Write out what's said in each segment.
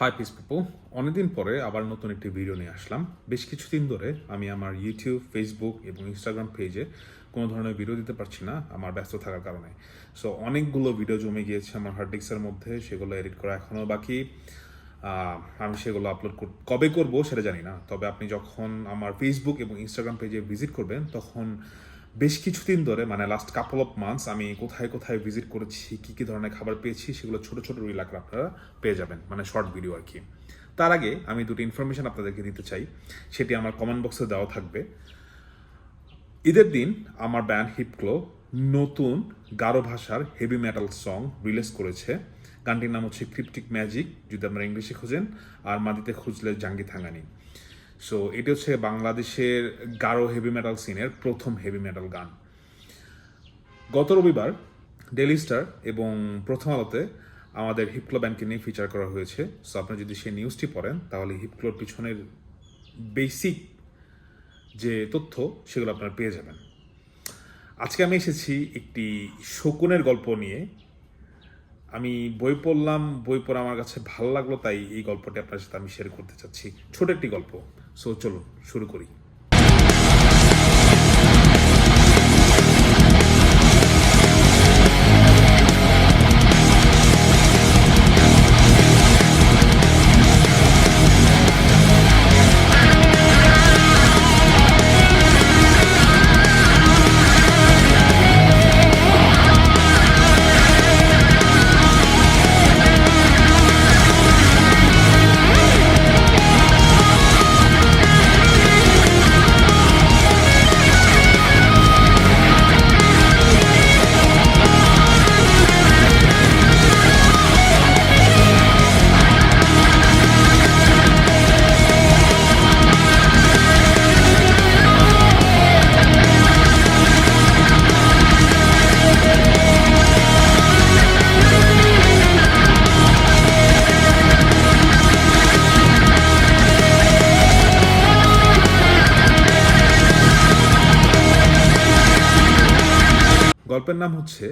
High piece people অনেকদিন পরে আবার নতুন একটি ভিডিও নিয়ে আসলাম। বেশ কিছুদিন ধরে আমি আমার ইউটিউব ফেসবুক এবং ইনস্টাগ্রাম পেজে কোনো ধরনের ভিডিও দিতে পারছি না, আমার ব্যস্ত থাকার কারণে। সো অনেকগুলো ভিডিও জমে গিয়েছে আমার হার্ড ডিস্কের মধ্যে, সেগুলো এডিট করা এখনও বাকি। আমি সেগুলো আপলোড কবে করব সেটা জানি না। তবে আপনি যখন আমার ফেসবুক এবং ইনস্টাগ্রাম পেজে ভিজিট করবেন, তখন বেশ কিছুদিন ধরে মানে লাস্ট কাপল অফ মান্থস আমি কোথায় কোথায় ভিজিট করেছি, কী কী ধরনের খাবার পেয়েছি, সেগুলো ছোট ছোট রিল আকারে আপনারা পেয়ে যাবেন মানে শর্ট ভিডিও আর কি। তার আগে আমি দুটো ইনফরমেশন আপনাদেরকে দিতে চাই, সেটি আমার কমেন্ট বক্সে দেওয়া থাকবে। ঈদের দিন আমার ব্যান্ড হিপক্লো নতুন গারো ভাষার হেভি মেটাল সং রিলিজ করেছে। গানটির নাম হচ্ছে ক্রিপ্টিক ম্যাজিক যদি আপনারা ইংলিশে খোঁজেন, আর মাদিতে খুঁজলে জাঙ্গি থাঙ্গানি। সো এটি হচ্ছে বাংলাদেশের গারো হেভি মেটাল সিনের প্রথম হেভি মেটাল গান। গত রবিবার ডেলি স্টার এবং প্রথম আলোতে আমাদের হিপক্লো ব্যান্ডকে নিয়ে ফিচার করা হয়েছে। সো আপনি যদি সেই নিউজটি পড়েন, তাহলে হিপক্লোর পিছনের বেসিক যে তথ্য, সেগুলো আপনারা পেয়ে যাবেন। আজকে আমি এসেছি একটি শকুনের গল্প নিয়ে। আমি বই পড়লাম, বই পড়ে আমার কাছে ভালো লাগল, তাই এই গল্পটি আপনার সাথে আমি শেয়ার করতে চাচ্ছি। ছোট একটি গল্প। সো চলুন শুরু করি গল্পের নাম হচ্ছে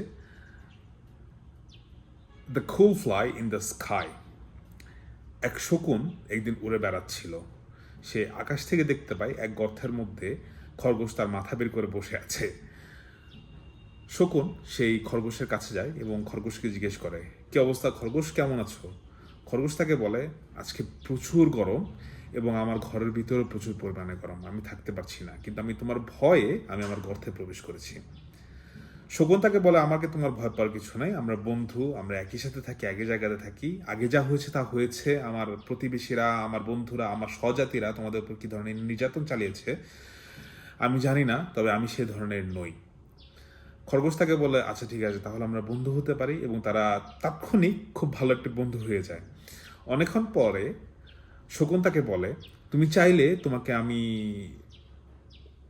the cool fly in the sky এক শকুন একদিন উড়ে বেড়াচ্ছিল। সে আকাশ থেকে দেখতে পায় এক গর্তের মধ্যে খরগোশ তার মাথা বের করে বসে আছে। শকুন সেই খরগোশের কাছে যায় এবং খরগোশকে জিজ্ঞেস করে, কি অবস্থা? খরগোশ, কেমন আছো? খরগোশ তাকে বলে, আজকে প্রচুর গরম এবং আমার ঘরের ভিতরে প্রচুর পরিমাণে গরম। আমি থাকতে পারছি না, কিন্তু আমি তোমার ভয়ে আমি আমার গর্তে প্রবেশ করেছি। শকুন তাকে বলে আমাকে তোমার ভয় পাওয়ার কিছু নাই। আমরা বন্ধু, আমরা একই সাথে থাকি, একই জায়গাতে থাকি। আগে যা হয়েছে তা হয়েছে। আমার প্রতিবেশীরা, আমার বন্ধুরা, আমার স্বজাতিরা তোমাদের উপর কি ধরনের নির্যাতন চালিয়েছে, আমি জানি না, তবে আমি সে ধরনের নই। খরগোশ তাকে বলে আচ্ছা ঠিক আছে, তাহলে আমরা বন্ধু হতে পারি। এবং তারা তাৎক্ষণিক খুব ভালো একটি বন্ধু হয়ে যায়। অনেকক্ষণ পরে শকুন তাকে বলে, তুমি চাইলে তোমাকে আমি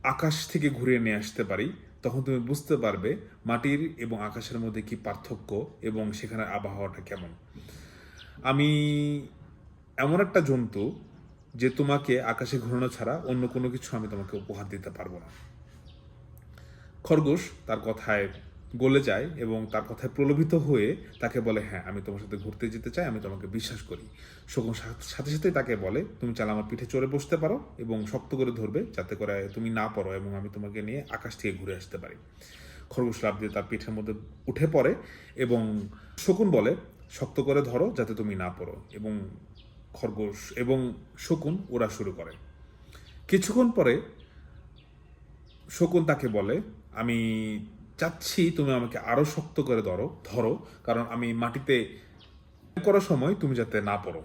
আকাশ থেকে ঘুরিয়ে নিয়ে আসতে পারি। তখন তুমি বুঝতে পারবে মাটির এবং আকাশের মধ্যে কি পার্থক্য এবং সেখানের আবহাওয়াটা কেমন। আমি এমন একটা জন্তু যে তোমাকে আকাশে ঘোরানো ছাড়া অন্য কোনো কিছু আমি তোমাকে উপহার দিতে পারব না। খরগোশ তার কথায় গলে যায় এবং তার কথায় প্রলোভিত হয়ে তাকে বলে হ্যাঁ আমি তোমার সাথে ঘুরতে যেতে চাই, আমি তোমাকে বিশ্বাস করি। শকুন সাথে সাথে তাকে বলে, তুমি চাইলে আমার পিঠে চড়ে বসতে পারো এবং শক্ত করে ধরবে যাতে করে তুমি না পড়ো এবং আমি তোমাকে নিয়ে আকাশ থেকে ঘুরে আসতে পারি। খরগোশ লাভ দিয়ে তার পিঠের মধ্যে উঠে পড়ে এবং শকুন বলে, শক্ত করে ধরো যাতে তুমি না পড়ো। এবং খরগোশ এবং শকুন ওরা শুরু করে। কিছুক্ষণ পরে শকুন তাকে বলে, আমি চাচ্ছি তুমি আমাকে আরও শক্ত করে ধরো ধরো, কারণ আমি মাটিতে করার সময় তুমি যাতে না পড়ো।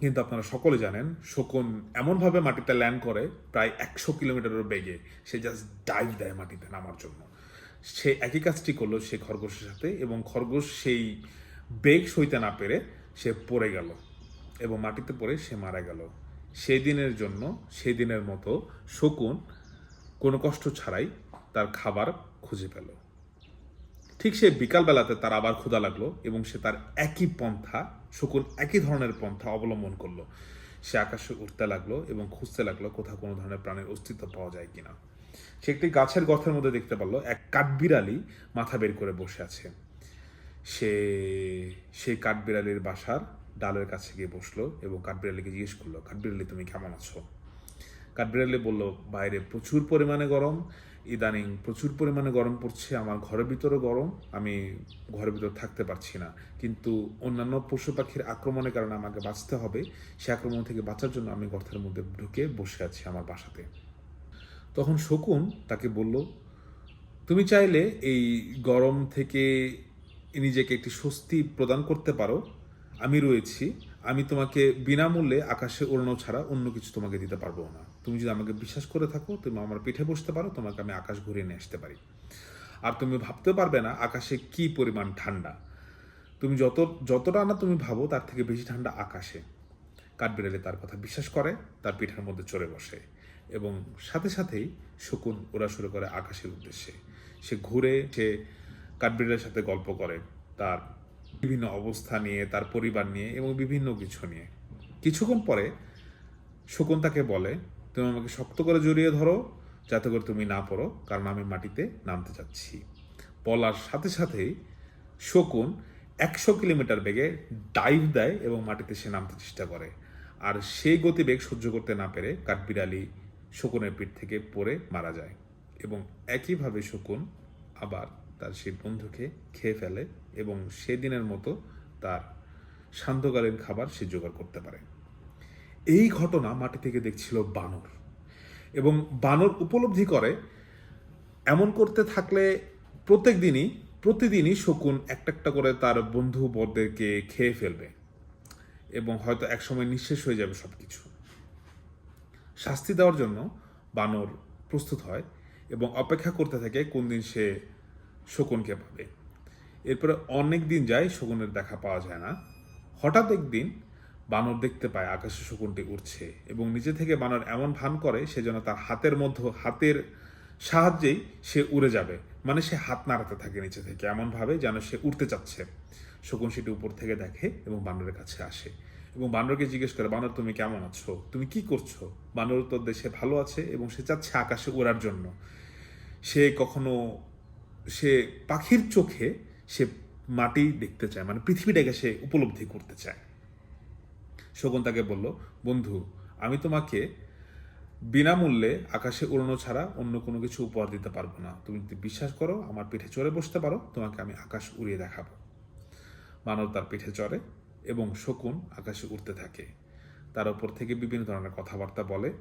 কিন্তু আপনারা সকলে জানেন, শকুন এমনভাবে মাটিতে ল্যান্ড করে, প্রায় একশো কিলোমিটারের বেগে সে জাস্ট ডাইভ দেয় মাটিতে নামার জন্য। সে একই কাজটি করল সে খরগোশের সাথে এবং খরগোশ সেই বেগ সইতে না পেরে সে পড়ে গেল এবং মাটিতে পড়ে সে মারা গেল। সেই দিনের জন্য সেই দিনের মতো শকুন কোনো কষ্ট ছাড়াই তার খাবার খুঁজে পেল। ঠিক সে বিকালবেলাতে তার আবার ক্ষুধা লাগল এবং সে তার একই পন্থা, শকুন একই ধরনের পন্থা অবলম্বন করল। সে আকাশে উঠতে লাগল এবং খুঁজতে লাগল কোথাও কোনো ধরনের প্রাণের অস্তিত্ব পাওয়া যায় কিনা। সে একটি গাছের গর্তের মধ্যে দেখতে পারল, এক কাঠবিড়ালি মাথা বের করে বসে আছে। সে সেই কাঠবিড়ালির বাসার ডালের কাছে গিয়ে বসল এবং কাঠবিড়ালিকে জিজ্ঞেস করল, কাঠবিড়ালি, তুমি কেমন আছো? কাঠবিড়ালি বলল, বাইরে প্রচুর পরিমাণে গরম ইদানিং প্রচুর পরিমাণে গরম পড়ছে, আমার ঘরের ভিতরে গরম, আমি ঘরের ভিতরে থাকতে পারছি না। কিন্তু অন্যান্য পশু পাখির আক্রমণের কারণে আমাকে বাঁচতে হবে, সে আক্রমণ থেকে বাঁচার জন্য আমি গর্তের মধ্যে ঢুকে বসে আছি আমার বাসাতে। তখন শকুন তাকে বলল, তুমি চাইলে এই গরম থেকে নিজেকে একটি স্বস্তি প্রদান করতে পারো। আমি রয়েছি, আমি তোমাকে বিনামূল্যে আকাশে ওড়ানো ছাড়া অন্য কিছু তোমাকে দিতে পারব না। তুমি যদি আমাকে বিশ্বাস করে থাকো, তুমি আমার পিঠে বসতে পারো, তোমাকে আমি আকাশ ঘুরিয়ে নিয়ে আসতে পারি। আর তুমি ভাবতে পারবে না আকাশে কি পরিমাণ ঠান্ডা। তুমি যত, যতটা না তুমি ভাবো, তার থেকে বেশি ঠান্ডা আকাশে। কাঠবিড়ালি তার কথা বিশ্বাস করে, তার পিঠের মধ্যে চড়ে বসে। এবং সাথে সাথেই শকুন ওরা শুরু করে আকাশের উদ্দেশ্যে। সে ঘুরে, সে কাঠবিড়ালের সাথে গল্প করে, তার বিভিন্ন অবস্থা নিয়ে, তার পরিবার নিয়ে এবং বিভিন্ন কিছু নিয়ে। কিছুক্ষণ পরে শকুন তাকে বলে তুমি আমাকে শক্ত করে জড়িয়ে ধরো, যাতে করে তুমি না পড়ো, কারণ আমি মাটিতে নামতে যাচ্ছি। বলার সাথে সাথেই শকুন একশো কিলোমিটার বেগে ডাইভ দেয় এবং মাটিতে সে নামতে চেষ্টা করে। আর সেই গতিবেগ সহ্য করতে না পেরে কাঠবিড়ালি শকুনের পিঠ থেকে পড়ে মারা যায় এবং একইভাবে শকুন আবার তার সেই বন্ধুকে খেয়ে ফেলে এবং সেদিনের মতো তার সান্ধ্যকালীন খাবার সে জোগাড় করতে পারে। এই ঘটনা মাটি থেকে দেখছিল বানর। এবং বানর উপলব্ধি করে, এমন করতে থাকলে প্রত্যেক দিনই, প্রতিদিনই শকুন একটা একটা করে তার বন্ধু বরদেরকে খেয়ে ফেলবে এবং হয়তো একসময় নিঃশেষ হয়ে যাবে সব কিছু শাস্তি দেওয়ার জন্য বানর প্রস্তুত হয় এবং অপেক্ষা করতে থাকে কোন দিন সে শকুনকে পাবে। এরপরে অনেক দিন যায় শকুনের দেখা পাওয়া যায় না। হঠাৎ একদিন বানর দেখতে পায়, আকাশে শকুনটি উঠছে এবং নিচে থেকে বানর এমন ভান করে, সে যেন তার হাতের মধ্য, হাতের সাহায্যেই সে উড়ে যাবে। মানে সে হাত নাড়াতে থাকে নিচে থেকে এমন ভাবে যেন সে উঠতে চাচ্ছে। শকুন সেটি উপর থেকে দেখে এবং বানরের কাছে আসে এবং বানরকে জিজ্ঞেস করে, বানর, তুমি কেমন আছো? তুমি কি করছ? বানর তোর দেশে ভালো আছে এবং সে চাচ্ছে আকাশে ওড়ার জন্য। সে কখনো, সে পাখির চোখে সে মাটি দেখতে চায় মানে পৃথিবীটাকে সে উপলব্ধি করতে চায়। শকুন তাকে বলল, বন্ধু, আমি তোমাকে বিনামূল্যে আকাশে উড়ানো ছাড়া অন্য কোনো কিছু উপহার দিতে পারব না। তুমি যদি বিশ্বাস করো, আমার পিঠে চড়ে বসতে পারো, তোমাকে আমি আকাশ উড়িয়ে দেখাবো। মানব তার পিঠে চড়ে এবং শকুন আকাশে উঠতে থাকে। তার ওপর থেকে বিভিন্ন ধরনের কথাবার্তা বলে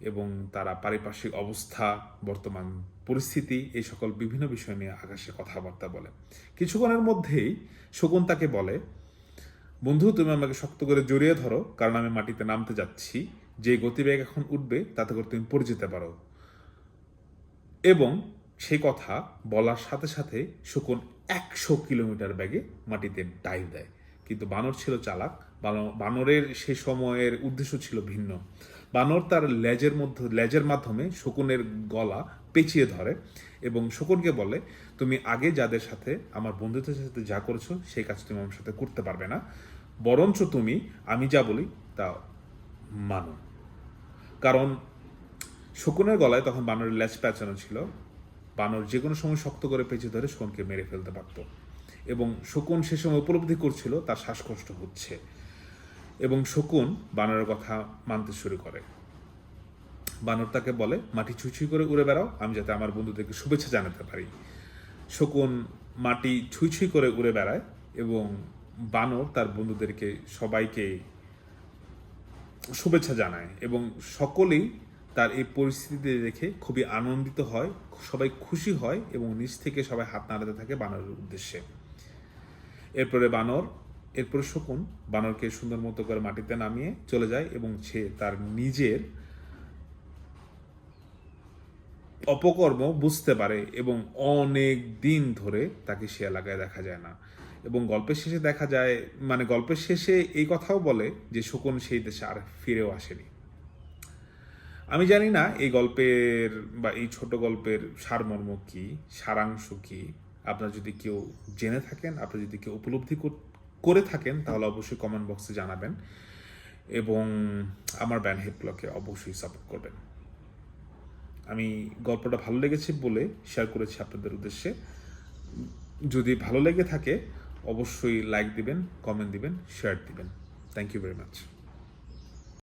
এবং তারা পারিপার্শ্বিক অবস্থা, বর্তমান পরিস্থিতি, এই সকল বিভিন্ন বিষয় নিয়ে আকাশে কথাবার্তা বলে। কিছুক্ষণের মধ্যেই শকুন তাকে বলে বন্ধু, তুমি আমাকে শক্ত করে জড়িয়ে ধরো, কারণ আমি মাটিতে নামতে যাচ্ছি। যে গতিবেগ এখন উঠবে, তাতে করে তুমি পড়ে যেতে পারো। এবং সেই কথা বলার সাথে সাথে শকুন একশো কিলোমিটার ব্যাগে মাটিতে ডাইভ দেয়। কিন্তু বানর ছিল চালাক। বানর- বানরের সে সময়ের উদ্দেশ্য ছিল ভিন্ন। বানর তার লেজের মধ্যে, লেজের মাধ্যমে শকুনের গলা পেঁচিয়ে ধরে এবং শকুনকে বলে, তুমি আগে যাদের সাথে, আমার বন্ধুদের সাথে যা করেছ, সেই কাজ তুমি আমার সাথে করতে পারবে না। বরঞ্চ তুমি, আমি যা বলি, তা মানো। কারণ শকুনের গলায় তখন বানরের ল্যাচ প্যাঁচানো ছিল। বানর যে কোনো সময় শক্ত করে পেঁচে ধরে শকুনকে মেরে ফেলতে পারত। এবং শকুন সে সময় উপলব্ধি করছিল, তার শ্বাসকষ্ট হচ্ছে। এবং শকুন বানরের কথা মানতে শুরু করে। বানর তাকে বলে, মাটি ছুঁই করে উড়ে বেড়াও, আমি যাতে আমার বন্ধুদেরকে শুভেচ্ছা জানাতে পারি। শকুন মাটি ছুঁই করে উড়ে বেড়ায় এবং বানর তার বন্ধুদেরকে সবাইকে শুভেচ্ছা জানায় এবং সকলেই তার এই পরিস্থিতি দেখে খুবই আনন্দিত হয়, সবাই খুশি হয় এবং নিচ থেকে সবাই হাত নাড়াতে থাকে বানরের উদ্দেশ্যে। এরপরে বানর, এরপরে শকুন বানরকে সুন্দর মতো করে মাটিতে নামিয়ে চলে যায় এবং সে তার নিজের অপকর্ম বুঝতে পারে এবং অনেক দিন ধরে তাকে সে এলাকায় দেখা যায় না। এবং গল্পের শেষে দেখা যায় মানে গল্পের শেষে এই কথাও বলে যে শকুন সেই দেশে আর ফিরেও আসেনি। আমি জানি না এই গল্পের বা এই ছোট গল্পের সারমর্ম কি, সারাংশ কি। আপনার যদি কেউ জেনে থাকেন আপনি যদি কেউ উপলব্ধি করে থাকেন, তাহলে অবশ্যই কমেন্ট বক্সে জানাবেন এবং আমার ব্যান হেডব্লকে অবশ্যই সাপোর্ট করবেন। আমি গল্পটা ভালো লেগেছে বলে শেয়ার করেছি আপনাদের উদ্দেশ্যে। যদি ভালো লেগে থাকে, অবশ্যই লাইক দিবেন কমেন্ট দিবেন শেয়ার দিবেন। Thank you very much